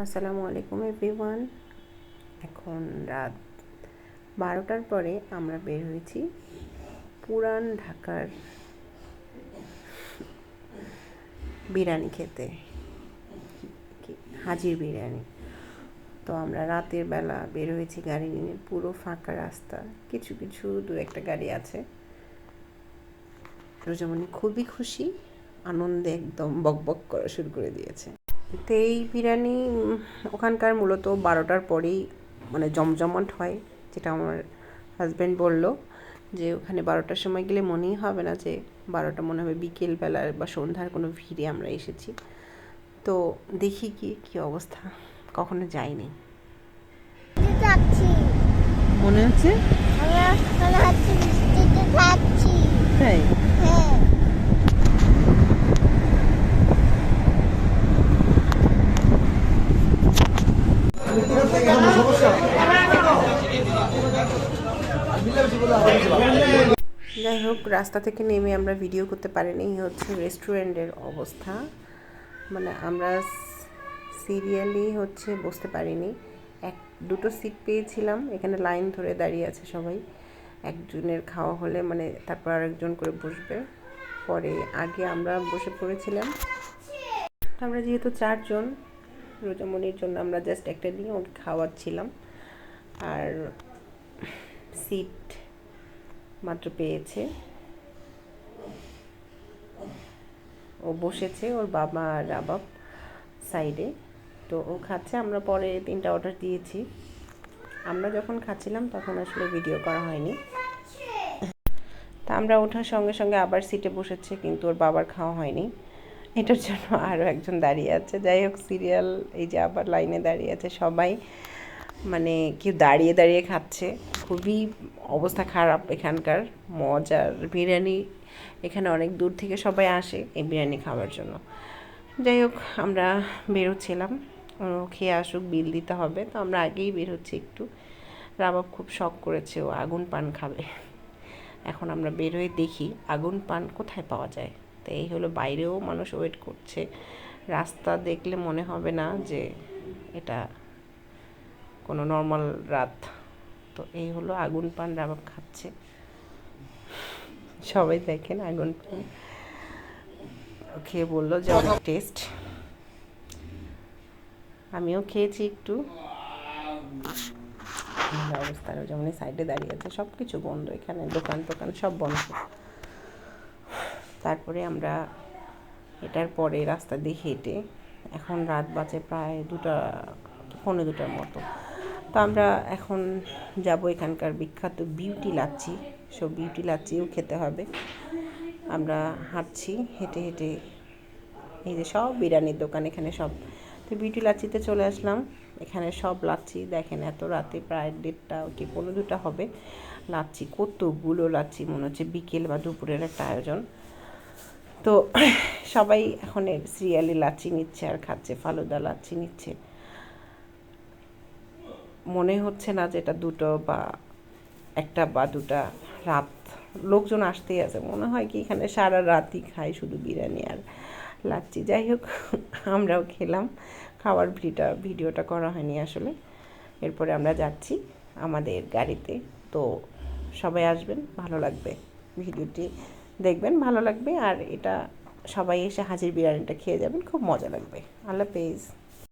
আসসালামু আলাইকুম, এভরিওয়ান। এখন রাত বারোটার পরে আমরা বের হয়েছি পুরান ঢাকার বিরিয়ানি খেতে। হাজির বিরিয়ানি। তো আমরা রাতের বেলা বের হয়েছি গাড়ি নিয়ে, পুরো ফাঁকা রাস্তা, কিছু কিছু, দু একটা গাড়ি আছে। রোজামণি খুবই খুশি, আনন্দে একদম বকবক করা শুরু করে দিয়েছে। তো এই বিরিয়ানি ওখানকার মূলত বারোটার পরেই মানে জমজমাট হয় যেটা আমার হাজব্যান্ড বলল যে ওখানে বারোটার সময় গেলে মনেই হবে না যে বারোটা মনে হবে বিকেলবেলার বা সন্ধ্যার কোনো ভিড়ে আমরা এসেছি। তো দেখি কি কি অবস্থা কখনো যাইনি। মনে হচ্ছে তাই হ্যাঁ যাই হোক, রাস্তা থেকে নেমে আমরা ভিডিও করতে পারিনি হচ্ছে রেস্টুরেন্টের অবস্থা। মানে আমরা সিরিয়ালি হচ্ছে বসতে পারিনি। এক, দুটো সিট পেয়েছিলাম, এখানে লাইন ধরে দাঁড়িয়ে আছে সবাই। একজনের খাওয়া হলে মানে তারপর আরেকজন করে বসবে। পরে আগে আমরা বসে পড়েছিলাম। আমরা যেহেতু চারজন, রোজামণির জন্য আমরা জাস্ট একটা দিয়ে ওকে খাওয়াচ্ছিলাম। আর সিট মাত্র পেয়েছে। ও বসেছে ওর বাবা আর রাবাব সাইডে তো ও খাচ্ছে, আমরা পরে তিনটা অর্ডার দিয়েছি। আমরা যখন খাচ্ছিলাম তখন আসলে ভিডিও করা হয়নি। তা আমরা ওঠার সঙ্গে সঙ্গে আবার সিটে বসেছে, কিন্তু ওর বাবার খাওয়া হয়নি। এটার জন্য আরও একজন দাঁড়িয়ে আছে। যাই হোক সিরিয়াল এই যে আবার লাইনে দাঁড়িয়ে আছে সবাই। মানে কেউ দাঁড়িয়ে দাঁড়িয়ে খাচ্ছে। খুবই অবস্থা খারাপ এখানকার। মজার বিরিয়ানি এখানে অনেক দূর থেকে সবাই আসে এই বিরিয়ানি খাওয়ার জন্য। যাই হোক, আমরা বেরোচ্ছিলাম। খেয়ে আসুক, বিল দিতে হবে। তো আমরা আগেই বের হচ্ছি একটু। রাবাব খুব শখ করেছে, ও আগুন পান খাবে। এখন আমরা বের হয়ে দেখি আগুন পান কোথায় পাওয়া যায়। তো এই হলো বাইরেও মানুষ ওয়েট করছে। রাস্তা দেখলে মনে হবে না যে এটা কোনো নর্মাল রাত। তো এই হলো আগুন পান রাবাব খাচ্ছে। সবাই দেখেন আগুন পান। খেয়ে বলল যে অনেক টেস্ট আমিও খেয়েছি একটু। অবস্থা যেমন সাইডে দাঁড়িয়ে আছে সব কিছু বন্ধ। এখানে দোকান টোকান সব বন্ধ। তারপরে আমরা এটার পরে রাস্তা দিয়ে হেঁটে, এখন রাত বাজে প্রায় দুটা, পৌনে দুটার মতো। তো আমরা এখন যাব এখানকার বিখ্যাত বিউটি লাচ্ছি। সব বিউটি লাচ্ছিও খেতে হবে। আমরা হাঁটছি, হেঁটে হেঁটে। এই যে সব বিরিয়ানির দোকান, এখানে সব। তো বিউটি লাচ্ছিতে চলে আসলাম। এখানে সব লাচ্ছি, দেখেন এত রাতে প্রায় দেড়টা কি পনেরো দুটা হবে। লাচ্ছি, কতগুলো লাচ্ছি মনে হচ্ছে বিকেল বা দুপুরের একটা আয়োজন। তো সবাই এখন সিরিয়ালি লাচ্ছি নিচ্ছে আর খাচ্ছে, ফালুদা লাচ্ছি নিচ্ছে। মনে হচ্ছে না যে এটা দুটো বা একটা বা দুটা রাত। লোকজন আসতেই আছে। মনে হয় কি এখানে সারা রাতই খাই শুধু বিরিয়ানি আর লাচ্ছি যাই হোক, আমরাও খেলাম। খাওয়ার ভিডিওটা ভিডিওটা করা হয়নি আসলে। এরপরে আমরা যাচ্ছি আমাদের গাড়িতে। তো সবাই আসবেন, ভালো লাগবে ভিডিওটি দেখবেন, ভালো লাগবে। আর এটা সবাই এসে হাজির বিরিয়ানিটা খেয়ে যাবেন, খুব মজা লাগবে। আল্লাহ হাফেজ।